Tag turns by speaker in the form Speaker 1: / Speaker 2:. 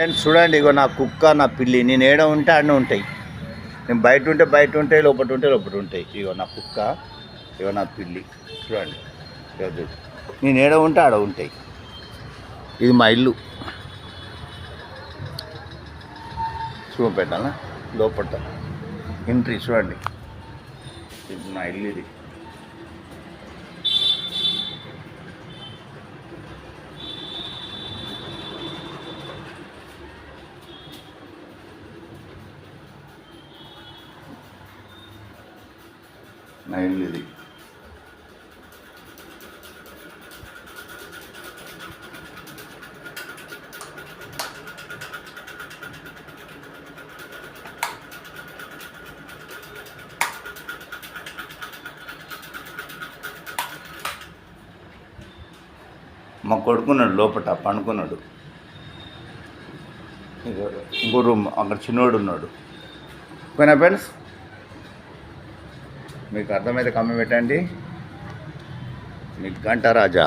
Speaker 1: Friends చూడండి ఇగో నా కుక్క నా పిల్లి. నేను ఏడ ఉంటే అన్నీ ఉంటాయి. నేను బయట ఉంటే బయట ఉంటాయి లోపల ఉంటే లోపల ఉంటాయి. ఇగో నా కుక్క ఇగో నా పిల్లి. చూడండి. నేను ఏడ ఉంటే ఆడ ఉంటాయి. ఇది మా ఇల్లు. చూపెట్టాలా లోపల ఎంట్రీ చూడండి. ఇది మా ఇల్లు ఇది. నైల్ ఇది. మా కొడుకున్నాడు లోపట పండుకున్నాడు. ఇంకో రూమ్ అక్కడ చిన్నోడు ఉన్నాడు. పోయినా ఫ్రెండ్స్? మీకు అర్థమైతే కమ్మి పెట్టండి. మీ గంట రాజా